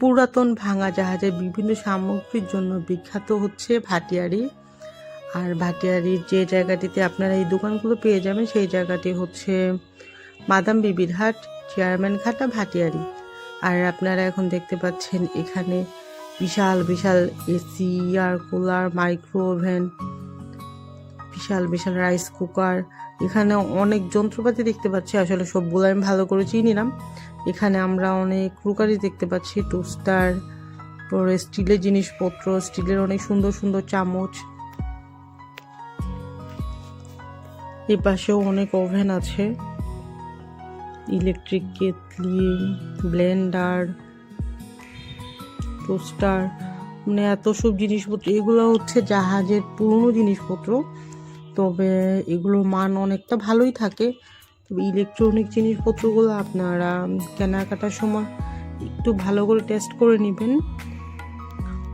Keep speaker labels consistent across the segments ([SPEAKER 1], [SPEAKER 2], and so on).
[SPEAKER 1] পুরাতন ভাঙা জাহাজের বিভিন্ন সামগ্রীর জন্য বিখ্যাত হচ্ছে ভাটিয়ারি। আর ভাটিয়ারির যে জায়গাটিতে আপনারা এই দোকানগুলো পেয়ে যাবেন, সেই জায়গাটি হচ্ছে মাদাম বিবির হাট, চেয়ারম্যান ঘাটা, ভাটিয়ারি। আর আপনারা এখন দেখতে পাচ্ছেন এখানে বিশাল বিশাল AC, air cooler micro oven বিশাল বিশাল রাইস কুকার। এখানে অনেক যন্ত্রপাতি দেখতে পাচ্ছি। আসলে সবগুলো আমি ভালো করে চিনি না। এখানে আমরা অনেক ক্রুকারি দেখতে পাচ্ছি টোস্টার পরে স্টিলের জিনিসপত্র, স্টিলের অনেক সুন্দর সুন্দর চামচ। এই পাশেও অনেক ওভেন আছে ইলেকট্রিক কেতলি ব্লেন্ডার টোস্টার মানে এত সব জিনিসপত্র। এগুলো হচ্ছে জাহাজের পুরনো জিনিসপত্র, তবে এগুলোর মান অনেকটা ভালোই থাকে। ইলেকট্রনিক জিনিসপত্রগুলো আপনারা কেনাকাটার সময় একটু ভালো করে টেস্ট করে নেবেন।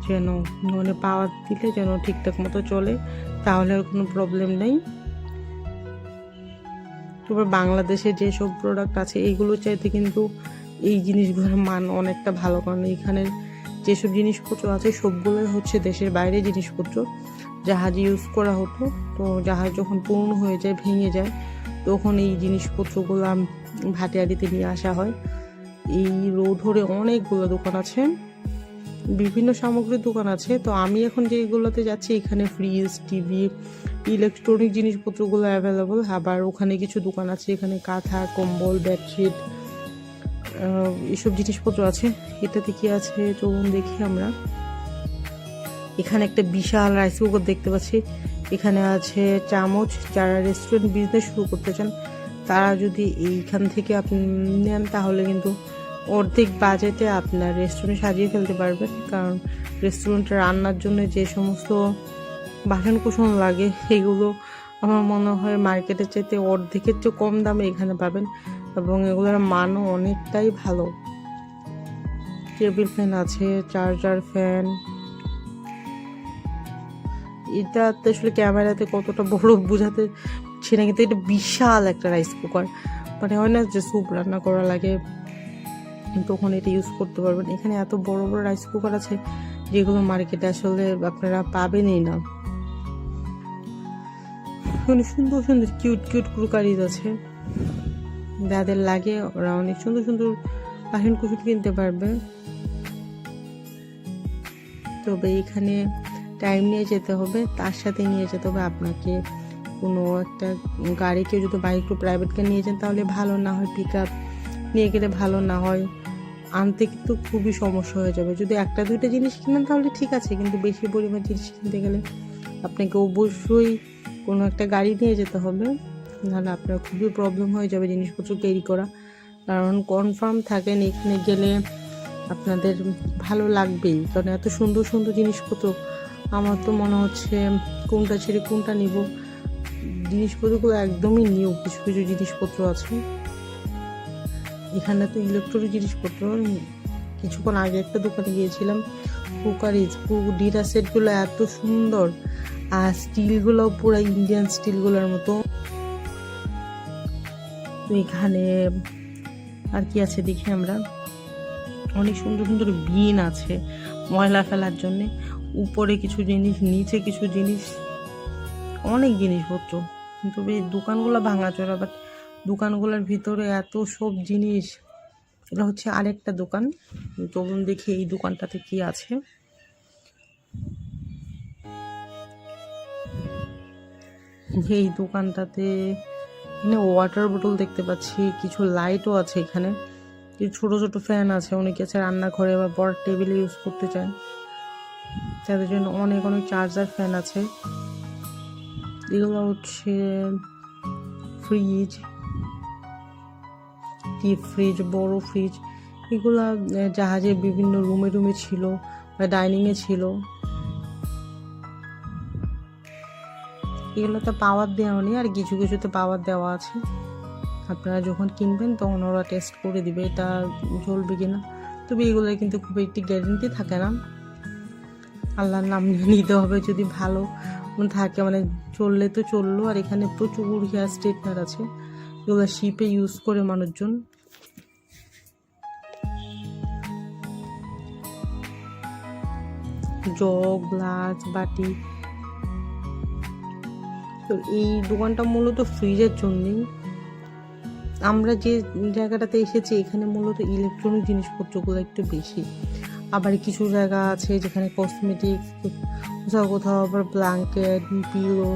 [SPEAKER 1] যেন মানে পাওয়ার দিলে যেন ঠিকঠাক মতো চলে, তাহলে আর কোনো প্রবলেম নেই। তবে বাংলাদেশে যেসব প্রোডাক্ট আছে এইগুলো চাইতে কিন্তু এই জিনিসগুলোর মান অনেকটা ভালো। কারণ এখানের যেসব জিনিসপত্র আছে, সবগুলোই হচ্ছে দেশের বাইরে জিনিসপত্র। জাহাজ ইউজ করা হতো, তো জাহাজ যখন পূর্ণ হয়ে যায়, ভেঙে যায় তখন এই জিনিসপত্রগুলো ভাটিয়ারিতে নিয়ে আসা হয়। এই রোড অনেকগুলো দোকান আছে। বিভিন্ন সামগ্রীর দোকান আছে। তো আমি এখন যেগুলোতে যাচ্ছি, এখানে ফ্রিজ টিভি ইলেকট্রনিক জিনিসপত্রগুলো অ্যাভেলেবল আবার ওখানে কিছু দোকান আছে, এখানে কাঁথা, কম্বল বেডশিট এসব জিনিসপত্র আছে। এটাতে কি আছে চলুন দেখি আমরা। এখানে একটা বিশাল রাইস কুকার দেখতে পাচ্ছি। এখানে আছে চামচ, যারা রেস্টুরেন্ট বিজনেস শুরু করতে চান, তারা যদি এইখান থেকে আপনি নেন, তাহলে কিন্তু অর্ধেক বাজেটে আপনার রেস্টুরেন্ট সাজিয়ে ফেলতে পারবেন কারণ রেস্টুরেন্টে রান্নার জন্য যে সমস্ত বাসন কুসন লাগে, সেগুলো আমার মনে হয় মার্কেটের চাইতে অর্ধেকের চেয়ে কম দামে এখানে পাবেন এবং এগুলোর মানও অনেকটাই ভালো। টেবিল ফ্যান আছে চার্জার ফ্যান এটা তো আসলে ক্যামেরাতে কতটা বড় বোঝাতে পারছি না, কিন্তু এটা বিশাল একটা রাইস কুকার মানে হয় না যে স্যুপ রান্না করা লাগে তখন এটা ইউজ করতে পারবেন। এখানে এত বড় বড় রাইস কুকার আছে, যেগুলো মার্কেটে আসলে আপনারা পাবেনই না। মানে সুন্দর সুন্দর কিউট কিউট ক্রুকারিজ আছে। যাদের লাগে ওরা অনেক সুন্দর সুন্দর বাসন কুসুন কিনতে পারবে। তবে এখানে টাইম নিয়ে যেতে হবে, তার সাথে নিয়ে যেতে হবে আপনাকে। কোনো একটা গাড়ি কেউ যদি বাইক টু প্রাইভেট কার নিয়ে যান, তাহলে ভালো না হয় পিক আপ নিয়ে গেলে ভালো না হয়। আনতে কিন্তু খুবই সমস্যা হয়ে যাবে। যদি একটা, দুইটা জিনিস কিনেন, তাহলে ঠিক আছে, কিন্তু বেশি পরিমাণ জিনিস কিনতে গেলে আপনাকে অবশ্যই কোনো একটা গাড়ি নিয়ে যেতে হবে। নাহলে আপনার খুবই প্রবলেম হয়ে যাবে জিনিসপত্র ক্যারি করা। কারণ কনফার্ম থাকেন, এখানে গেলে আপনাদের ভালো লাগবেই। কারণ এত সুন্দর সুন্দর জিনিসপত্র আমার তো মনে হচ্ছে কোনটা ছেড়ে কোনটা নিব। জিনিসপত্রগুলো একদমই নিউ, কিছু কিছু জিনিসপত্র আছে। এখানে তো ইলেকট্রনিক জিনিসপত্র কিছুক্ষণ আগে একটা দোকানে গিয়েছিলাম কুকারিজ ডিনার সেটগুলো এত সুন্দর। আর স্টিলগুলো পুরো ইন্ডিয়ান স্টিলগুলোর মতো। তো এখানে আর কি আছে দেখি আমরা? অনেক সুন্দর সুন্দর বিন আছে ময়লা ফেলার জন্যে। উপরে কিছু জিনিস, নিচে কিছু জিনিস, অনেক জিনিসপত্র। কিন্তু এই দোকানগুলো ভাঙাচোরা বাট দোকানগুলোর ভিতরে এত সব জিনিস। এটা হচ্ছে আরেকটা দোকান। চলুন দেখি এই দোকানটাতে কি আছে। এই দোকানটাতে এখানে ওয়াটার বোতল দেখতে পাচ্ছি, কিছু লাইটও আছে এখানে। ছোটো ছোটো ফ্যান আছে, অনেকে আছে রান্নাঘরে বা বড় টেবিলে ইউজ করতে চায়। তাদের জন্য অনেক অনেক চার্জার ফ্যান আছে। এগুলো হচ্ছে ফ্রিজ ডিপ ফ্রিজ বড় ফ্রিজ এগুলো জাহাজের বিভিন্ন রুমে রুমে ছিল বা ডাইনিংয়ে ছিল। এগুলো তো পাওয়ার দেওয়া নেই, আর কিছু কিছুতে পাওয়ার দেওয়া আছে। আপনারা যখন কিনবেন, তখন ওরা টেস্ট করে দিবে এটা চলবে কিনা। তবে এগুলো কিন্তু খুব একটি গ্যারেন্টি থাকে না। আল্লাহর নাম নিতে হবে যদি ভালো থাকে। মানে চললে তো চলল, আর এখানে প্রচুর হেয়ার স্ট্রেটনার আছে। এগুলো শিপে ইউজ করে মানুষজন। জগ, গ্লাস, বাটি। তো এই দোকানটা মূলত ফ্রিজের জন্যই। আমরা যে জায়গাটাতে এসেছি, এখানে মূলত ইলেকট্রনিক জিনিসপত্রগুলো একটু বেশি। আবার কিছু জায়গা আছে যেখানে কসমেটিক্স কোথাও কোথাও আবার ব্ল্যাঙ্কেট পিলো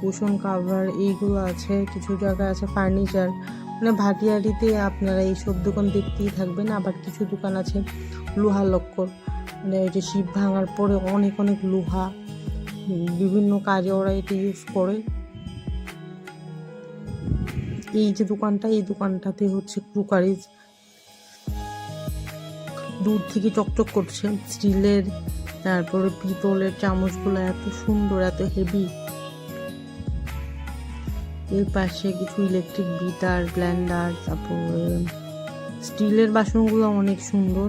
[SPEAKER 1] কুশন কাভার এইগুলো আছে, কিছু জায়গায় আছে ফার্নিচার মানে ভাটিয়ারিতে আপনারা এইসব দোকান দেখতেই থাকবেন। আবার কিছু দোকান আছে লোহা লক্কর। মানে ওই যে শিব ভাঙার পরে অনেক অনেক লোহা। বিভিন্ন কাজে ওরা এটা ইউজ করে। এই যে দোকানটা, এই দোকানটাতে হচ্ছে ক্রুকারিজ দূর থেকে চকচক করছে। স্টিলের, তারপরে পিতলের চামচগুলো এত সুন্দর, এত হেভি এর পাশে কিছু ইলেকট্রিক বিটার ব্লেন্ডার তারপরে স্টিলের বাসনগুলো অনেক সুন্দর।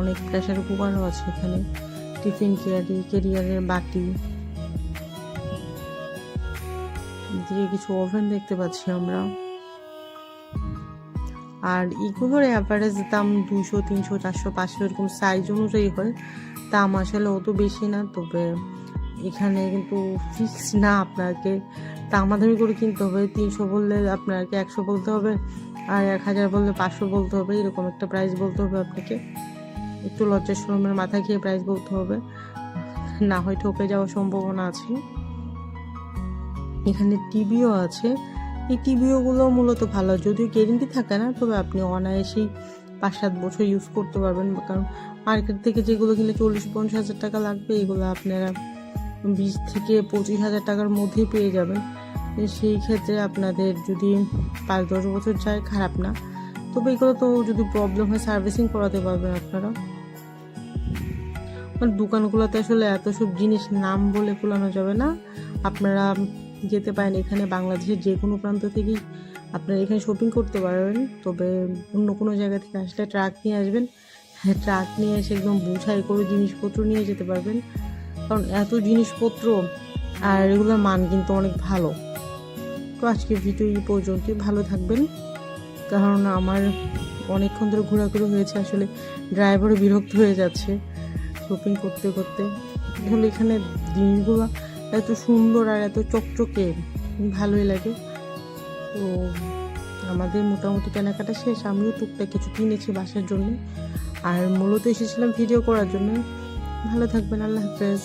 [SPEAKER 1] অনেক প্রেসার কুকারও আছে এখানে। টিফিন কেয়ারি কেরিয়ারের বাটি। এদিকে কিছু ওভেন দেখতে পাচ্ছি আমরা। আর এগুলোর অ্যাভারেজ দাম দুশো তিনশো, চারশো, পাঁচশো এরকম সাইজ অনুযায়ী হয়। দাম আসলে অত বেশি না, তবে এখানে কিন্তু ফিক্স না আপনাকে। দামাদামি করে কিনতে হবে। তিনশো বললে আপনাকে একশো বলতে হবে, আর এক হাজার বললে পাঁচশো বলতে হবে। এরকম একটা প্রাইস বলতে হবে আপনাকে। একটু লজ্জার শরমের মাথা খেয়ে প্রাইস বলতে হবে। না হয় ঠকে যাওয়ার সম্ভাবনা আছে। এখানে টিভিও আছে। এই টিভিওগুলো মূলত ভালো। যদিও গ্যারেন্টি থাকে না, তবে আপনি অনায়াসেই পাঁচ সাত বছর ইউজ করতে পারবেন। কারণ মার্কেট থেকে যেগুলো কিনে চল্লিশ পঞ্চাশ হাজার টাকা লাগবে, এগুলো আপনারা বিশ থেকে পঁচিশ হাজার টাকার মধ্যেই পেয়ে যাবেন। সেই ক্ষেত্রে আপনাদের যদি পাঁচ দশ বছর যায়, খারাপ না। তবে এগুলো তো যদি প্রবলেম হয় সার্ভিসিং করাতে পারবেন আপনারা। দোকানগুলোতে আসলে এত সব জিনিস নাম বলে কুলানো যাবে না। আপনারা যেতে পারেন। এখানে বাংলাদেশের যে কোনো প্রান্ত থেকেই আপনারা এখানে শপিং করতে পারবেন। তবে অন্য কোনো জায়গা থেকে আসলে ট্রাক নিয়ে আসবেন। হ্যাঁ ট্রাক নিয়ে এসে একদম বুঝাই করে জিনিসপত্র নিয়ে যেতে পারবেন। কারণ এত জিনিসপত্র আর এগুলোর মান কিন্তু অনেক ভালো। তো আজকে ভিডিও এই পর্যন্তই। ভালো থাকবেন। কারণ আমার অনেকক্ষণ ধরে ঘোরাঘুরি হয়েছে। আসলে ড্রাইভারও বিরক্ত হয়ে যাচ্ছে শপিং করতে করতে। আসলে এখানে জিনিসগুলো এত সুন্দর আর এত চকচকে, ভালোই লাগে। তো আমাদের মোটামুটি কেনাকাটা শেষ। আমিও টুকটা কিছু কিনেছি বাসার জন্য। আর মূলত এসেছিলাম ভিডিও করার জন্য। ভালো থাকবেন, আল্লাহ হাফেজ।